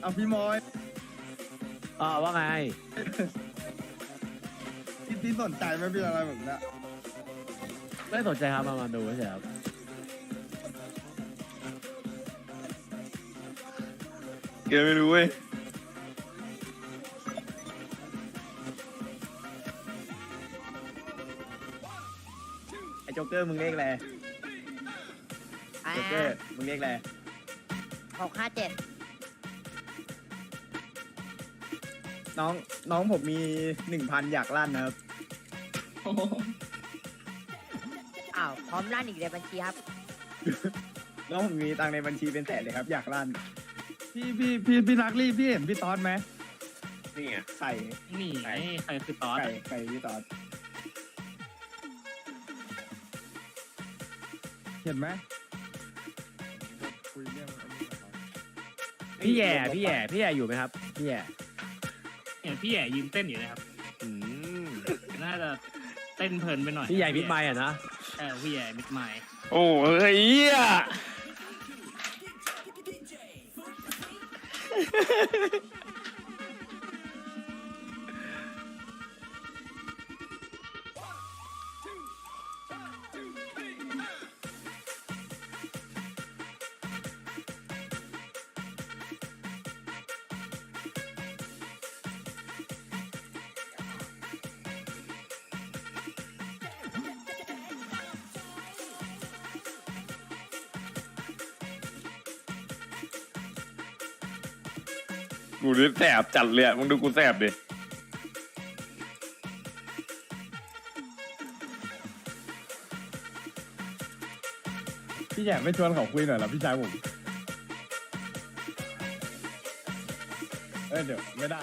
เอาพี่มอยอ๋อว่าไง พี่พี่สนใจไหมพี่อะไรแบบเนี้ยไม่สนใจครับมามาดูเฉยครับเกมไม่รู้เว้ยไอ้โจ๊กเกอร์มึงเรียกอะไรอ่าโจ๊กเกอร์มึงเรียกอะไรหกห้าเจ็ด น้องน้องผมมีหนึ่งพันอยากลั่นนะครับอ้าวพร้อมลั่นอีกในบัญชีครับ น้องผมมีตังค์ในบัญชีเป็นแสนเลยครับ อยากลั่นพี่พี่พี่พี่รักลี่พี่เห็นพี่ตอนไหมนี่ไง ไข่นี่ไงใครคือตอสไข่ไข่พี่ตอนเห็นไหมคุยเรื่องอันนี้กับเขาพี่แย่พี่แย่พี่แย่อยู่ไหมครับพี่แย่ เห็นพี่แย่ยืนเต้นอยู่นะครับ อืมน่าจะเต้นเพลินไปหน่อยพี่ใหญ่มิดไมล์อะนะเออพี่แย่มิดไมล์โอ้เฮ้ยเหี้ย กูนี่แสบจัดเลยอะมึงดูกูแสบดิพี่แย่ไม่ชวนเขาคุยหน่อยเหรอพี่ชายผมเอ้ยเดี๋ยวไม่ได้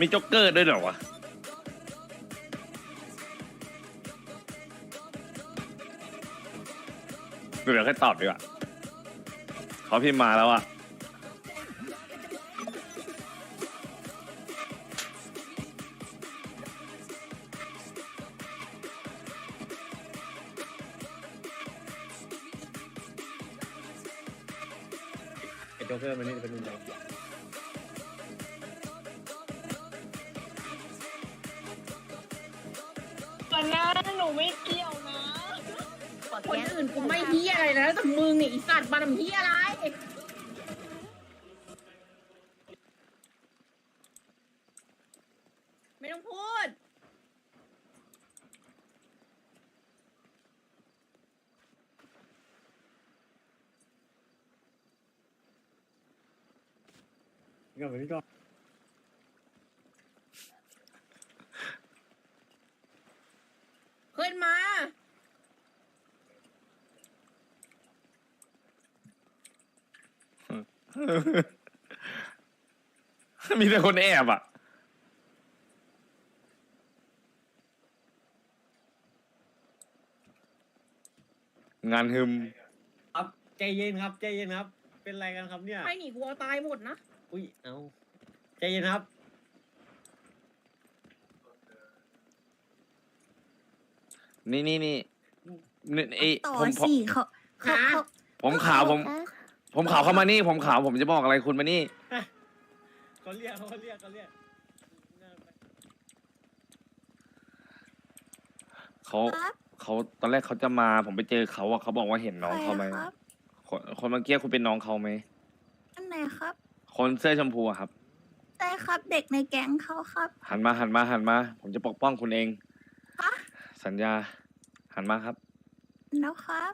มีจ็อกเกอร์ด้วยเหรอวะ เดี๋ยวแค่ตอบดีกว่าเขาพิมพ์มาแล้วอะไอ้โจ๊กเกอร์มันนี่เป็นมุมไหนนนั้น หนูไม่เกี่ยวนะกดคนแก๊สอื่นกูไม่เฮียอะไรนะแต่มึงเนี่ยไอีสัตว์มาทำเฮียอะไรไม่ต้องพูดก็ไม่ก็ขึ้นมา มีแต่คนแอบอะงานฮึม ครับใจเย็นครับใจเย็นครับ เป็นไรกันครับเนี่ยใครหนีกูเอาตายหมดนะ อุ้ยเอาใจเย็นครับ นี่นี่นี่นี่ไอ้ต่อผมผมสี่เขาเขาเขาผมขาวผม ผมขาวเข้ามานี่ ผมขาวผมจะบอกอะไรคุณมานี่ เขาเรียกเขาเรียกเขาเรียกเขาครับเขาตอนแรกเขาจะมาผมไปเจอเขาอะเขาบอกว่าเห็นน้องเขาไหมใครอะครับ คนคนเมื่อกี้คุณเป็นน้องเขาไหมอันไหนครับ คนเสื้อชมพูอะครับ ได้ครับเด็กในแก๊งเขาครับ หันมาหันมาหันมา ผมจะปกป้องคุณเองฮะ สัญญา หันมาครับ แล้วครับ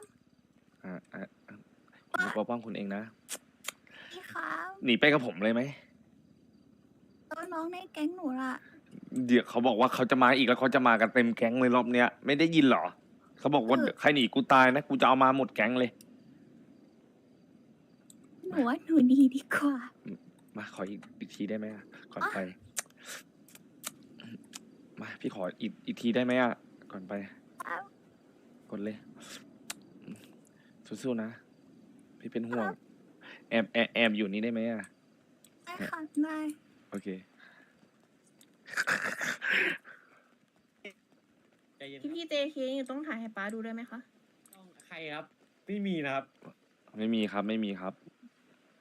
อ่าอ่าอ่า ผมจะปกป้องคุณเองนะ พี่ครับหนีไปกับผมเลยไหม แล้วน้องในแก๊งหนูล่ะ เดี๋ยวเขาบอกว่าเขาจะมาอีกแล้วเขาจะมากันเต็มแก๊งเลยรอบเนี้ยไม่ได้ยินเหรอ เขาบอกว่าเออ ใครหนีกูตายนะกูจะเอามาหมดแก๊งเลย หนูว่าหนูดีดีกว่า มาขออีกอีกทีได้ไหมอะก่อนไป มาพี่ขออีกอีกทีได้ไหมอะก่อนไปครับกดเลย สู้ๆนะ พี่เป็นห่วง แอบแอบแอบอยู่นี่ได้ไหมอะ ได้ค่ะได้โอเค ใจเย็นพี่พี่เจเคนี่ต้องถ่ายให้ป้าดูได้ไหมคะต้องใครครับ ไม่มีนะครับไม่มีครับไม่มีครับ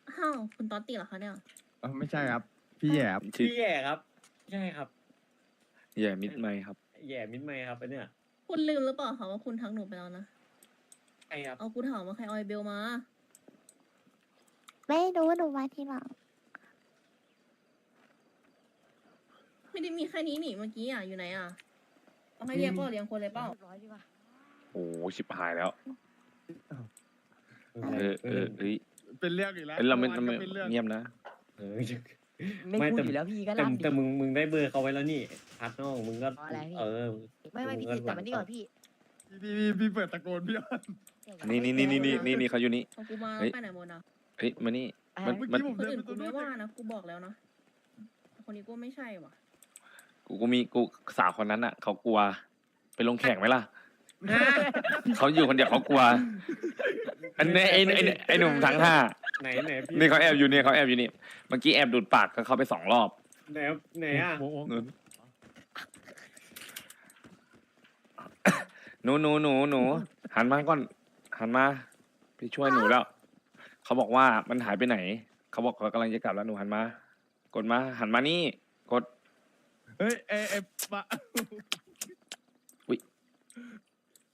อ้าวคุณตอตติเหรอคะเนี่ยเอ้าไม่ใช่ครับ พี่แย่ครับชื่อพี่แย่ครับใช่ครับ แย่มิดไมค์ครับ แย่มิดไมค์ครับอันเนี้ยคุณลืมหรือเปล่าคะว่าคุณทักหนูไปแล้วนะ ใครครับ เอากูถามว่าใครเอาไอเบลมา ไม่รู้หนูมาทีหลังไม่ได้มีแค่นี้นี่เมื่อกี้อะอยู่ไหนอะเอาให้เรียกเปล่าเรียงคนเลยเปล่าโอ้ชิบหายแล้ว เออเออเอ้ยเป็นเรื่องอีกแล้วเอ้ยเราไม่อเราวไม่ก็เป็นเรื่องเงียบนะเออไม่ไม่พูดแต่อยู่แล้วพี่ก็แต่ลั่นแต่มึงมึงได้เบอร์เขาไว้แล้วนี่พัดน้องมึงก็อ๋ออะไรพี่ เออไม่ไม่พี่มึงติดแต่มันนี่ก่อนพี่พี่พี่พี่เปิดตะโกนพี่อ้อนนี่นี่นี่นี่นี่นี่นี่เขาอยู่นี่เอากูมาเฮ้ยไปไหนหมดอะ เฮ้ยมานี่อะมัน เมื่อมันกี้ผมคนเดินอื่นไปตรกูงนู้ไม่นว่านะกูบอกแล้วนะคนนี้กูไม่ใช่ว่ะกูก็มีกูสาวคนนั้นอะ เขากลัว ไปลงแข่งไหมล่ะ เขาอยู่คนเดียวเขากลัว อันนี้ไอ้ไอ้ไอ้หนุ่มทั้งห้าไหนไหนพี่นี่เขาแอบอยู่นี่เขาแอบอยู่นี่เมื่อกี้แอบดูดปากก็เข้าไปสองรอบ ไหนไหนอะโอ้โหหนูหนูหนูหนูหันมาก่อน หันมาไปช่วยหนูแล้ว เขาบอกว่ามันหายไปไหน เขาบอกเขากำลังจะกลับแล้วหนูหันมา กดมา หันมานี่ กด เฮ้ยเอ้ยเอ้ยปะ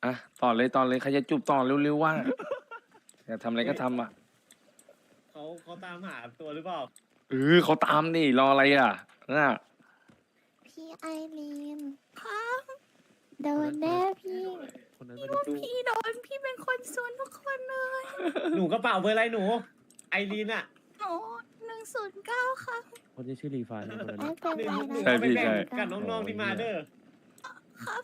อะต่อเลยต่อเลยใครจะจูบต่อเร็วๆว่าอยากทำอะไรก็ทำอะเขาเขาตามหาตัวหรือเปล่าเออเขาตามดิรออะไรอะน่ะพี่ไอรีนครับโดนแน่พี่ พี่โดนพี่เป็นคนซวนทุกคนเลยหนูกระเป๋าเบอร์อะไรหนู ไอรีนอะหนูหนึ่งศูนย์เก้าค่ะคนที่ชื่อรีฟานนะคนนั้นไม่น่ะเป็นหนูไรหนูนะใช่เอาไปพี่แบ่ใช่งกับน้องๆที่มาเด้อครับ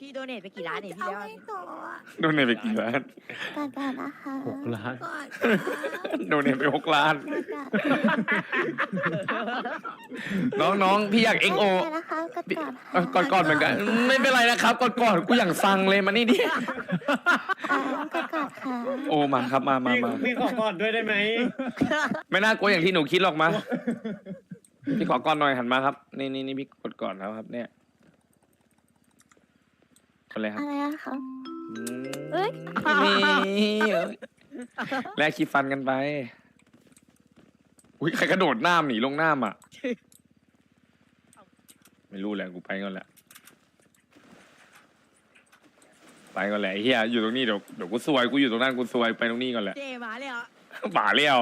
พี่โดเนทไปกี่ล้านเนี่ยพี่เอาแล้วให้ต่ออะโดนเนทไปกี่ล้าน ก่อนก่อนนะคะหกล้านก่อนโดนเนทไปหกล้านก่อนก่อนน้องๆ พี่อยากเอ็กโอโอนะคะก่อนก่อนเอ้ยก่อนก่อนเหมือนกัน ไม่เป็นไรนะครับก่อนก่อนกูอย่างสั่งเลยมานี่ดิอ่าก่อนก่อนค่ะโอมาครับมามาพี่มาพี่ขอก่อนด้วยได้ไหมไม่น่ากลัวอย่างที่หนูคิดหรอกมาพี่ขอก่อนหน่อยหันมาครับ นี่นี่นี่พี่กดก่อนแล้วครับ เนี่ย คนเลยครับอะไรอะคะอืมเอ้ยนี่แลกคีฟันกันไป อุ้ยใครกระโดดน้ำหนีลงน้ำอะ ไม่รู้แหละกูไปก่อนแหละ ไปก่อนแหละไอ้เฮียอยู่ตรงนี้เดี๋ยวเดี๋ยวกูซวยกูอยู่ตรงนั้นกูซวยไปตรงนี้ก่อนแหละ เจมาเลยเหรอป่าเลี้ยว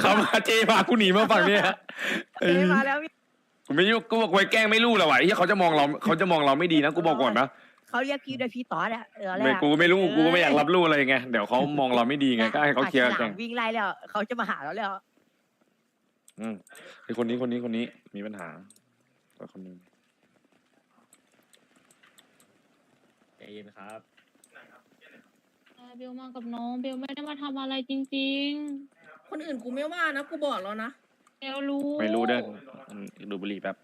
เขามาเจพากูหนีมาฝั่งเนี้ยเจมาแล้วพี่ กูไม่ยุ่งกูบอกกูไปแกล้งไม่รู้หรอวะไอ้เฮียเขาจะมองเราเขาจะมองเราไม่ดีนะกูบอกก่อนนะเขาเรียกพี่ด้วยพี่ตอดอะเอออะไรไม่อะกูไม่รู้กูก็ไม่อยากรับรู้อะไรไงเดี๋ยวเขามองเราไม่ดีไงก็ให้เขาเคลียร์ปกักนฉลามวิ่งไล่แล้วเขาจะมาหาเราแล้วอืมไอ้คนนี้คนนี้คนนี้มีปัญหาตัวคนนี้ใจเย็นครับ เบลมากับน้องเบลไม่ได้มาทำอะไรจริง คนอื่นกูไม่ว่านะ กูบอกแล้วนะๆ เบลรู้ไม่รู้เด้ออืมดูบุหรี่แป๊บ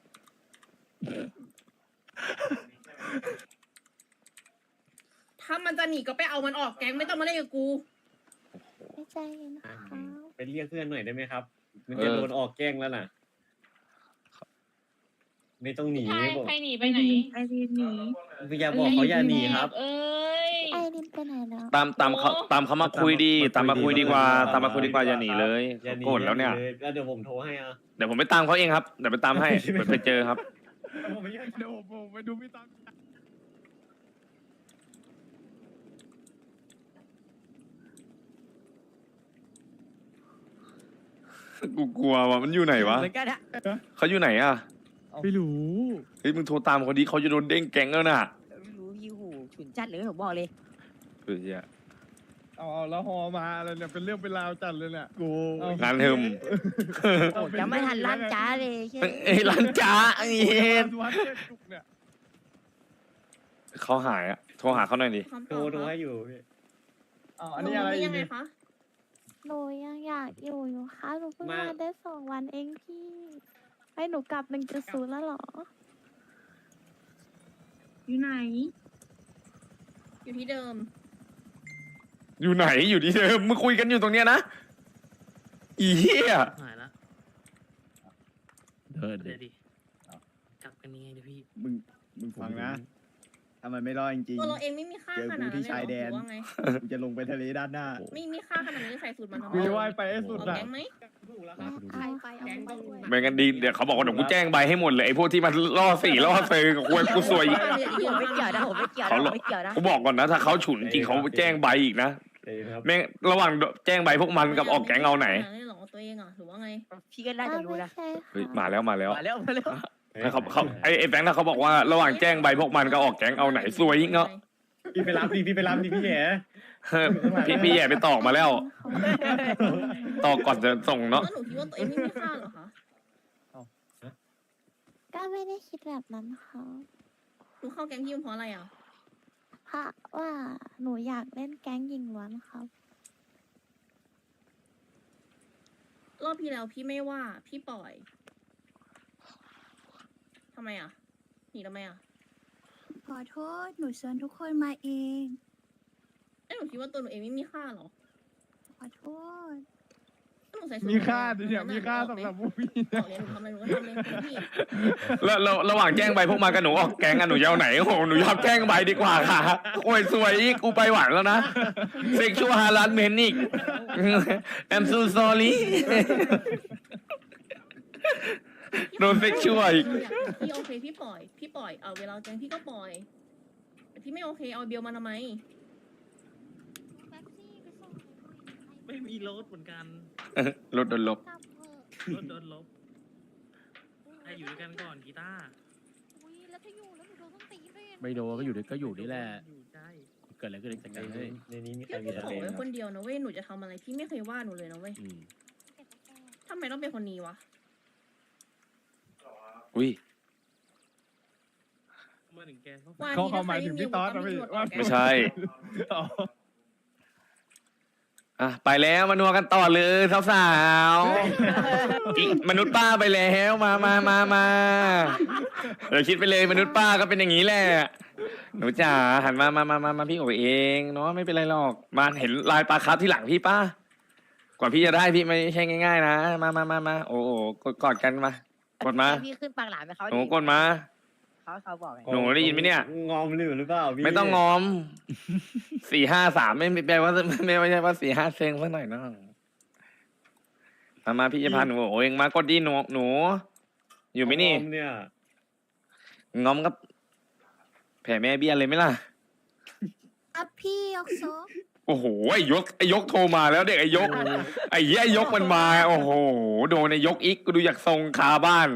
ถ้ามันจะหนีก็ไปเอามันออกแก๊งไม่ต้องมาเล่นกับกู ไม่ใจเย็นนะคะไปเรียกเพื่อนหน่อยได้ไหมครับ มันจะโดนออกแกล้งแล้วน่ะ ไม่ต้องหนีใช่บอกใครหนีไปไหน ไอรีนหนี อย่าบอกเขาอย่าหนีครับ เอ้ยไอรีน ไหนแล้วตามตามเขาตามเขามาคุยดี ตามมาคุยดีกว่า ตามมาคุยดีกว่าอย่าหนีเลยอย่าโกรธแล้วเนี่ย แล้วเดี๋ยวผมโทรให้อะเดี๋ยวผมไปตามเขาเองครับ เดี๋ยวไปตามให้ไปไปเจอครับ ผมไม่ใช่เดี๋ยวผมไปดูพี่ตั้มกูกลัวว่ะมันอยู่ไหนวะเขาอยู่ไหนอะไม่รู้เฮ้ยมึงโทรตามเขาดีเขาจะโดนเด้งแก๊งแล้วน่ะไม่รู้พี่หูฉุนจัดเลยผมบอกเลย เออเฮียเอาเอาแล้วฮอมาอะไรเนี่ยเป็นเรื่องเป็นราวจัดเลยเนี่ยกูงานเทิมโอ้ยังไม่ทันลั่นจ้าเลยใช่ไหมเอ้ยร้านจ้าไอ้เฮ็ดวัดเทพจุกเนี่ยเขาหายอะโทรหาเขาหน่อยดิคำตโทรอบโทรให้อยู่พี่อ๋ออันนี้อะไรหอียักงไงเนี่ยคะหนูยังอยากอยู่อยู่ค่ะหนูเพิ่งมาได้สองวันเองพี่ให้หนูกลับหนึ่งจุดศูนย์แล้วเหรอ อยู่ไหน อยู่ที่เดิม อยู่ไหนอยู่ที่เดิมมึงคุยกันอยู่ตรงเนี้ยนะอีเหี้ยหายละเดินเดี๋ยวดิดิจับกันยังไงเดี๋ยวพี่มึงมึงฟังนะ ถ้ามันไม่รอดจริงตัวเราเองไม่มีค่าเจอขกูนาดที่นั้นเลยชายแดนเหรอหรือว่าไงๆกูจะลงไปทะเลด้านหน้า ไม่มีค่าขนาดนั้นเลยใส่สูตรมันทำไมคุยว่ายไปให้สุดเอาอะแก๊งไหมถูกแล้วครับใครไปเอาแก๊งไปต้องด้วยไม่งั้นดีเดี๋ยวเขาบอกว่าเดี๋ยวกูแจ้งใบให้หมดเลยไอ้พวกที่มันล่อสี่ล่อเซอร์กับควยกูสวยอีก ผมไม่เกี่ยวนะผมไม่เกี่ยวนะผมไม่เกี่ยวนะกูบอกก่อนนะ ถ้าเขาฉุนจริงเขาแจ้งใบอีกนะแม่งระหว่างแจ้งใบพวกมันกับออกแก๊งเอาไหน ม่ด้หรอตัวเองอะหรือว่าไงพี่ก็น่าจะรู้นะไม่ใช่เฮ้ยค่ะมาแล้วมาแล้ว มาแล้วมาแล้ว ถ้าเขาเขาไอ้ไอ้แบงค์ถ้าเขาบอกว่าระหว่างแจ้งใบพวกมันกับออกแก๊งเอาไหนสวยอีกเนาะพี่ไปรับดิพี่ไปรับดิพี่แย่เฮ้ยพี่พี่แย่ไปตอกมาแล้ว ตอกก่อนจะส่งแล้วเนาะหนูคิดว่าตัวเองไม่มีค่าเหรอคะก็ไม่ได้คิดแบบนั้นค่ะหนูเข้าแก๊งพี่เพราะอะไรอะเพราะว่าหนูอยากเล่นแก๊งยิงล้วนครับรอบที่แล้วพี่ไม่ว่าพี่ปล่อย ทำไมอะ หนีทำไมอะขอโทษ หนูเชิญทุกคนมาเอง เอ้ยหนูคิดว่าตัวหนูเองไม่มีค่าเหรอขอโทษแล้วหนูใส่สูทมีค่าทำไดิเนี่ยมีค่าสำหรับผู้พี่ออกเรียนหนูทำอะไรหนูก็ทำเลยคุณพี่แล้วแล้วระหว่างแจ้งใบพวกมันกับหนูออกแก๊งอะหนูจะเอาไหนโอ้โหหนูยอมแจ้งใบดีกว่าค่ะ โอ้ยสวยอีกกูไปหวานแล้วนะเซ็กชวลฮารัสเมนอีก I'm so sorry โดนเซ็กชวลอีก พี่โอเคพี่ปล่อย พี่ปล่อยเอาเวลาแจ้งพี่ก็ปล่อยแต่พี่ไม่โอเคเอาเบลมาทำไมไม่มีรถเหมือนกันรถโดนลบ กลับเถอะรถโดนลบให้อยู่ด้วยกันก่อนกีตาร์อุ้ยแล้วถ้าอยู่แล้วหนูโดนต้องตีด้วย ไม่โดนก็อยู่ด้วยก็อยู่นี่แหละ อยู่ใช่เกิดอะไรขึ้นจัดการให้ในนี้มีใครพี่มีพี่ทะขเลอไว้ไหมคนเดียวนะเว้ยหนูจะทำอะไรพี่ไม่เคยว่าหนูเลยนะเว้ยอืมทำไมต้องเป็นคนนี้วะ อุ้ยเมื่อถึงแกเขาว่าเขาที่เขาหมายถึงพี่ต๊อดถ้านะใครพี่มีหมดว่าออกแก๊งไม่ใช่ อ๋ออะไปแล้วมานัวกันต่อเลยสาวๆอีกมนุษย์ป้าไปแล้วมามามามาเดี๋ยวคิดไปเลยมนุษย์ป้าก็เป็นอย่างนี้แหละหนูจ๋าหันมามามามามาพี่โอเองเนาะไม่เป็นไรหรอก มาเห็นลายปลาครับที่หลังพี่ป้ากว่าพี่จะได้พี่ไม่ใช่ง่าย ๆ นะมามามามาโอ้โหกดกอดกันมา กดมาพี่ขึ้นปากหลานไปเขาหนูกดมา เขาเขาบอกไงหนูได้ยินไหมเนี่ย งอมหรือหรือเปล่าพี่ไม่ต้องงอมสี่ห้าสามไม่ไม่แปลว่าไม่ไม่ใช่ว่าสี่ห้าเซงสักหน่อยเนาะมามาพี่จะพาหนูโอ้ยมากดดีหนูหนู อยู่ไหมนี่งอมเนี่ยงอมกับ แผ่แม่เบี้ยเลยไหมล่ะอะพี่ยกโซ โอ้โหไอ้ยกไอ้ยกโทรมาแล้วเด็กไอ้ยก ไอ้เหี้ยไอ้ยกมันมา โอ้โหโดนไอ้ยกอีกกูดูอยากทรงคาบ้าน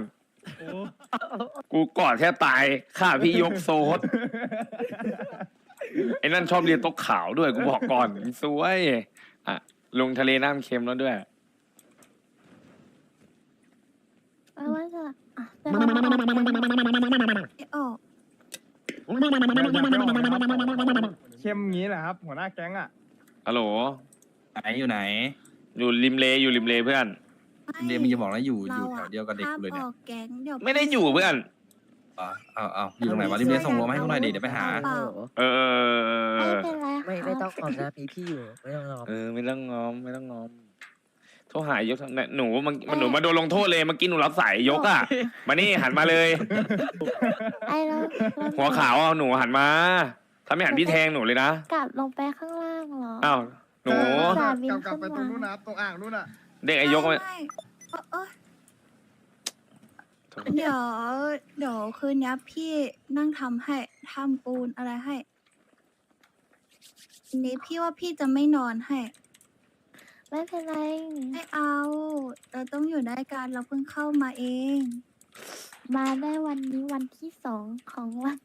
กูกอดแทบตายข้าพี่ยกโซดไอ้นั่นชอบเรียนโต๊ะขาวด้วยกูบอกก่อนสวยอะลงทะเลน้ำเค็มแล้วด้วยเอาว่าจะอะจะลองไม่ออกเข้มงี้แหละครับ หัวหน้าแก๊งอะ ฮัลโหล ไหนอยู่ไหนอยู่ริมเลอยู่ริมเลเพื่อนเรียนมึงจะบอกแล้วอยู่อยู่แถวเดียวกับเด็กห้ามกูเลยอเนี่ยอกแก๊งเดี๋ยวไม่ได้อยู่เพื่อน อ๋อเอาเอาอยู่ตรงไหนวะรีบเรียนส่งโลมาให้กูหน่อยดิเดี๋ยวไปหา เปล่าเออเออไม่เออเป็นไรไม่คไม่ต้รัอบงออกนะพี่พี่อยู่ไม่ต้องรอเออไม่ต้องงอมไม่ต้องงอมโทรหายยกทำไมหนูมันมันหนูมาโดนลงโทษเลยเมื่อกี้หนูรับสายยกอะ มานี่หันมาเลย ไอ้เราเราหัวขาวเอาหนูหันมา ถ้าไม่หันพี่แทงหนูเลยนะ กลับลงไปข้างล่าง เหรอ อ้าวหนูสาบินกลับกลับขึ้นไปตรงมานู้นนะตรงอ่างนู้นอะเด็กไอ้ยกไม่มา ไม่เออเออเดี๋ยว เดี๋ยวคืนนี้พี่นั่งทำให้ทำปูนอะไรให้อันนี้พี่ว่าพี่จะไม่นอนให้ไม่เป็นไร ไม่เอา เราต้องอยู่ด้วยกันเราเพิ่งเข้ามาเอง มาได้วันนี้วันที่สองของวัน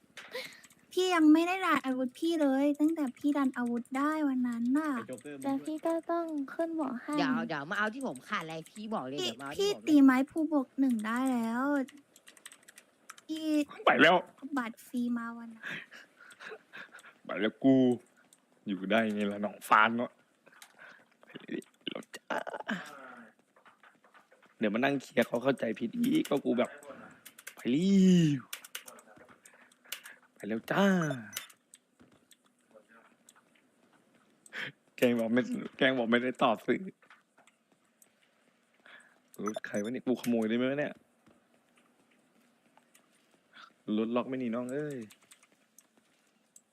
พี่ยังไม่ได้ดันอาวุธพี่เลย ตั้งแต่พี่ดันอาวุธได้วันนั้นน่ะโจ๊กเกอร์แต่พี่ก็ต้องขึ้นบอกให้เดี๋ยวเดี๋ยวมาเอาที่ผมขาดอะไรพี่บอกเลยพี่เดี๋ยวมาเอาพี่ที่ผมตีไม้ภูบกหนึ่งได้แล้วพี่ไปแล้ว บัตรฟรีมาวันนั้นไปแล้วกู อยู่ได้ไงล่ะน้องฟานเนาะไปเลยเราจ้าเดี๋ยวมานั่งเคลียร์เขาเข้าใจผิดอีกก็กูแบบ ไปรีบ ไปแล้วจ้า แกงบอกไม่ แกงบอกไม่ได้ตอบสื่อรถใครวะเนี่ยกูขโมยได้ไหมวะเนี่ยรถล็อกไม่หนีน้องเอ้ย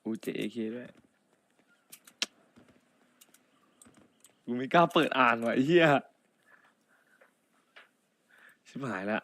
กูเจเอเคด้วยกูไม่กล้าเปิดอ่านว่ะไอ้เหี้ยชิบหายละ